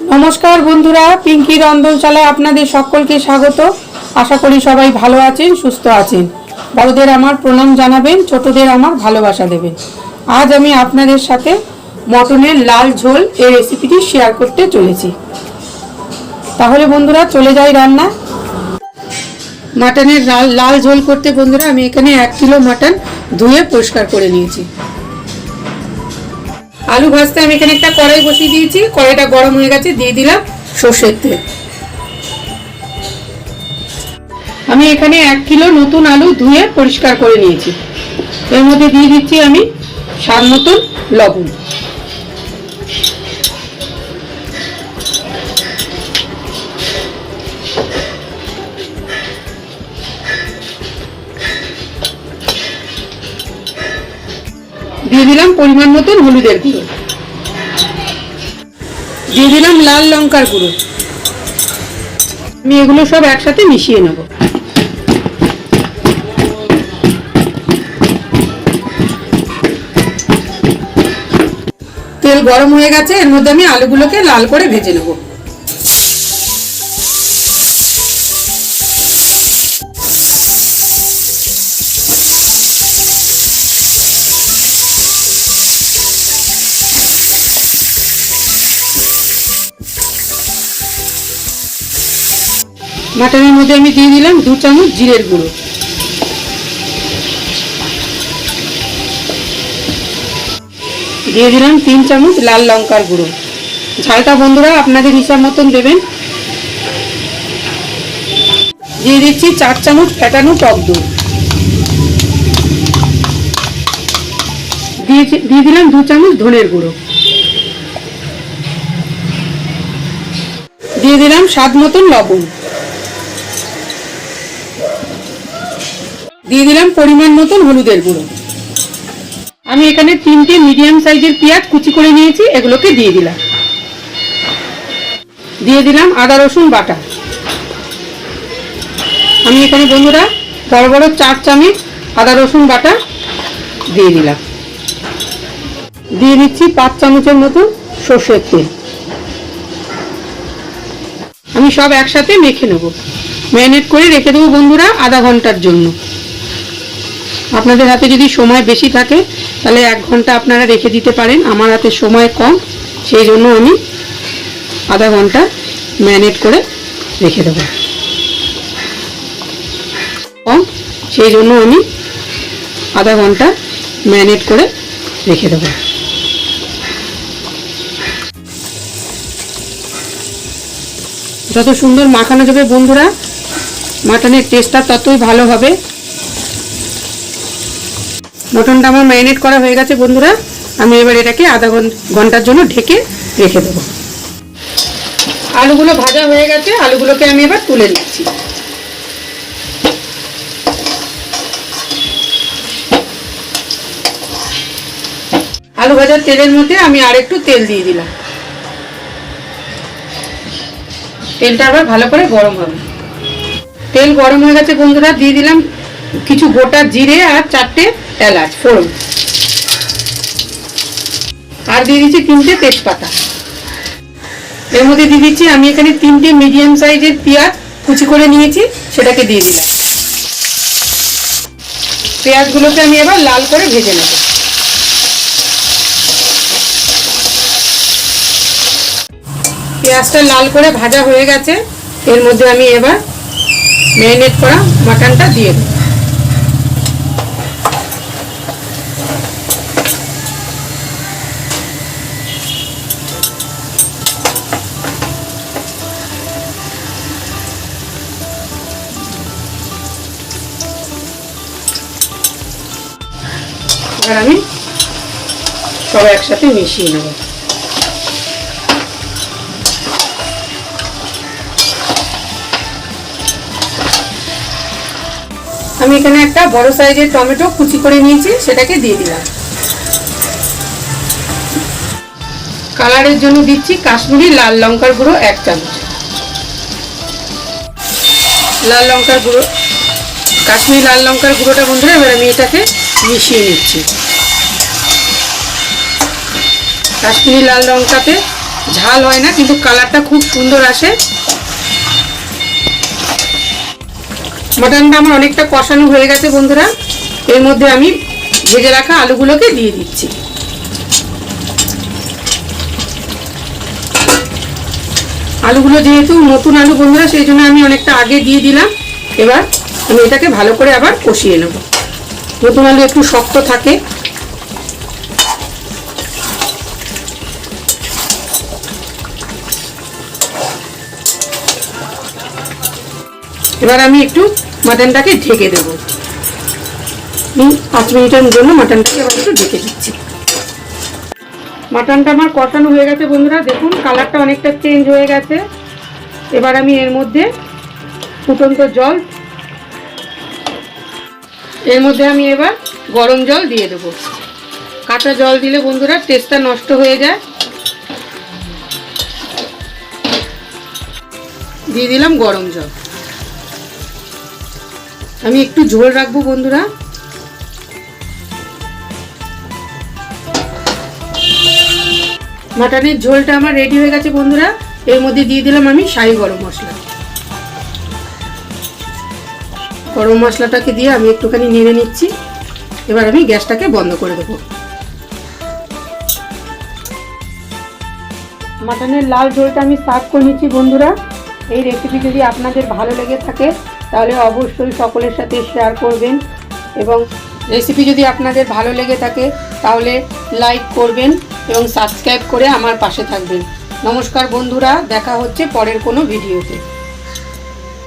নমস্কার বন্ধুরা, পিঙ্কি রন্ধনশালায় আপনাদের সকলকে স্বাগত। আশা করি সবাই ভালো আছেন, সুস্থ আছেন। বড়দের আমার প্রণাম জানাবেন, ছোটদের আমার ভালোবাসা দেবেন। আজ আমি আপনাদের সাথে মটনের লাল ঝোল এই রেসিপিটি শেয়ার করতে চলেছি। তাহলে বন্ধুরা, চলে যাই রান্না। মাটনের লাল লাল ঝোল করতে বন্ধুরা, আমি এখানে এক কিলো মাটন ধুয়ে পরিষ্কার করে নিয়েছি। আলু ভাজতে আমি এখানে একটা কড়াই বসিয়ে দিয়েছি, কড়াইটা গরম হয়ে গেছে, দিয়ে দিলাম সর্ষের তেল। আমি এখানে এক কিলো নতুন আলু ধুয়ে পরিষ্কার করে নিয়েছি। এর মধ্যে দিয়ে দিচ্ছি আমি স্বাদ মতন লবণ। দিয়ে দিলাম পরিমাণ মতন হলুদের গুঁড়ো। দিয়ে দিলাম লাল লঙ্কার গুঁড়ো। আমি এগুলো সব একসাথে মিশিয়ে নেব। তেল গরম হয়ে গেছে, এর মধ্যে আমি আলুগুলোকে লাল করে ভেজে নেব। মাটনের মধ্যে আমি দিয়ে দিলাম দু চামচ জিরের গুঁড়ো। দিয়ে দিলাম তিন চামচ লাল লঙ্কার গুঁড়ো। ঝালটা বন্ধুরা আপনাদের হিসাব মতন দেবেন। দিয়ে দিচ্ছি চার চামচ ফেটানো টক দিয়ে দিয়ে দিলাম দু চামচ ধনের গুঁড়ো। দিয়ে দিলাম স্বাদ মতন লবণ। দিয়ে দিলাম পরিমাণ মতন হলুদের গুঁড়ো। আমি এখানে তিনটে মিডিয়াম সাইজের পেঁয়াজ কুচি করে নিয়েছি, এগুলোকে দিয়ে দিলাম। দিয়ে দিলাম আদা, রসুন, বাটা। আমি এখানে বন্ধুরা বড় বড় চার চামচ আদা, রসুন, বাটা দিয়ে দিলাম। দিয়ে দিচ্ছি পাঁচ চামচের মতন সর্ষের তেল। আমি সব একসাথে মেখে নেব। ম্যারিনেট করে রেখে দেবো বন্ধুরা আধা ঘণ্টার জন্য। আপনাদের হাতে যদি সময় বেশি থাকে, তাহলে এক ঘণ্টা আপনারা রেখে দিতে পারেন। আমার হাতে সময় কম, সেই জন্য আমি আধা ঘণ্টা ম্যারিনেট করে রেখে দেবো। কম, সেই জন্য আমি আধা ঘণ্টা ম্যারিনেট করে রেখে দেবো। যত সুন্দর মাখানো যাবে বন্ধুরা, মাটনের টেস্টটা ততই ভালো হবে। মটনটা আমার ম্যারিনেট করা হয়ে গেছে, বন্ধুরা। আমি এবার এটাকে আধা ঘণ্টার জন্য ঢেকে রেখে দেবো। আলুগুলো ভাজা হয়ে গেছে, আলুগুলোকে আমি এবার তুলে নিচ্ছি। আলু ভাজার তেলের মধ্যে আমি আর একটু তেল দিয়ে দিলাম। তেলটা আবার ভালো করে গরম হবে। তেল গরম হয়ে গেছে, বন্ধুরা। দিয়ে দিলাম কিছু গোটা জিরে আর চারটে এলাচ, ফোড়ন। আর দিয়ে দিচ্ছি তিনটে তেজপাতা। এর মধ্যে দিয়ে দিচ্ছি, আমি এখানে তিনটে মিডিয়াম সাইজের পেঁয়াজ কুচি করে নিয়েছি, সেটাকে দিয়ে দিলাম। পেঁয়াজগুলোকে আমি এবার লাল করে ভেজে নেব। পেঁয়াজটা লাল করে ভাজা হয়ে গেছে, এর মধ্যে আমি এবার ম্যারিনেট করা মাটনটা দিয়ে দেবো। এবার আমি সব একসাথে মিশিয়ে নেব। আমি এখানে একটা বড় সাইজের টমেটো কুচি করে নিয়েছি, সেটাকে দিয়ে দিলাম। কালারের জন্য দিচ্ছি কাশ্মীরি লাল লঙ্কার গুঁড়ো এক চামচ। লাল লঙ্কার গুঁড়ো, কাশ্মীরি লাল লঙ্কার গুঁড়োটা বন্ধুরা, এবার আমি এটাকে মিশিয়ে নিচ্ছি। কাশ্মীরি লাল লঙ্কাতে ঝাল হয় না, কিন্তু কালারটা খুব সুন্দর আসে। মাটনটা আমার অনেকটা কষানো হয়ে গেছে বন্ধুরা। এর মধ্যে আমি ভেজে রাখা আলুগুলোকে দিয়ে দিচ্ছি। আলুগুলো যেহেতু নতুন আলু বন্ধুরা, সেই জন্য আমি অনেকটা আগে দিয়ে দিলাম। এবার আমি এটাকে ভালো করে আবার কষিয়ে নেব। নতুন আলু একটু শক্ত থাকে। এবার আমি একটু মাটনটাকে ঢেকে দেব। পাঁচ মিনিটের জন্য মাটনটাকে এবার একটু ঢেকে দিচ্ছি। মাটনটা আমার কষানো হয়ে গেছে বন্ধুরা, দেখুন কালারটা অনেকটা চেঞ্জ হয়ে গেছে। এবার আমি এর মধ্যে ফুটন্ত জল এর মধ্যে আমি এবার গরম জল দিয়ে দেবো। কাঁচা জল দিলে বন্ধুরা টেস্টটা নষ্ট হয়ে যায়। দিয়ে দিলাম গরম জল। আমি একটু ঝোল রাখব বন্ধুরা। মাটনের ঝোলটা আমার রেডি হয়ে গেছে বন্ধুরা। এর মধ্যে দিয়ে দিলাম আমি শাহি গরম মশলা। গরম মশলাটাকে দিয়ে আমি একটুখানি নেড়ে নিচ্ছি। এবার আমি গ্যাসটাকে বন্ধ করে দেবো। মাটনের লাল ঝোলটা আমি সার্ভ করে নিচ্ছি বন্ধুরা। এই রেসিপি যদি আপনাদের ভালো লেগে থাকে, তাহলে অবশ্যই সকলের সাথে শেয়ার করবেন এবং রেসিপি যদি আপনাদের ভালো লেগে থাকে, তাহলে লাইক করবেন এবং সাবস্ক্রাইব করে আমার পাশে থাকবেন। নমস্কার বন্ধুরা, দেখা হচ্ছে পরের কোনো ভিডিওতে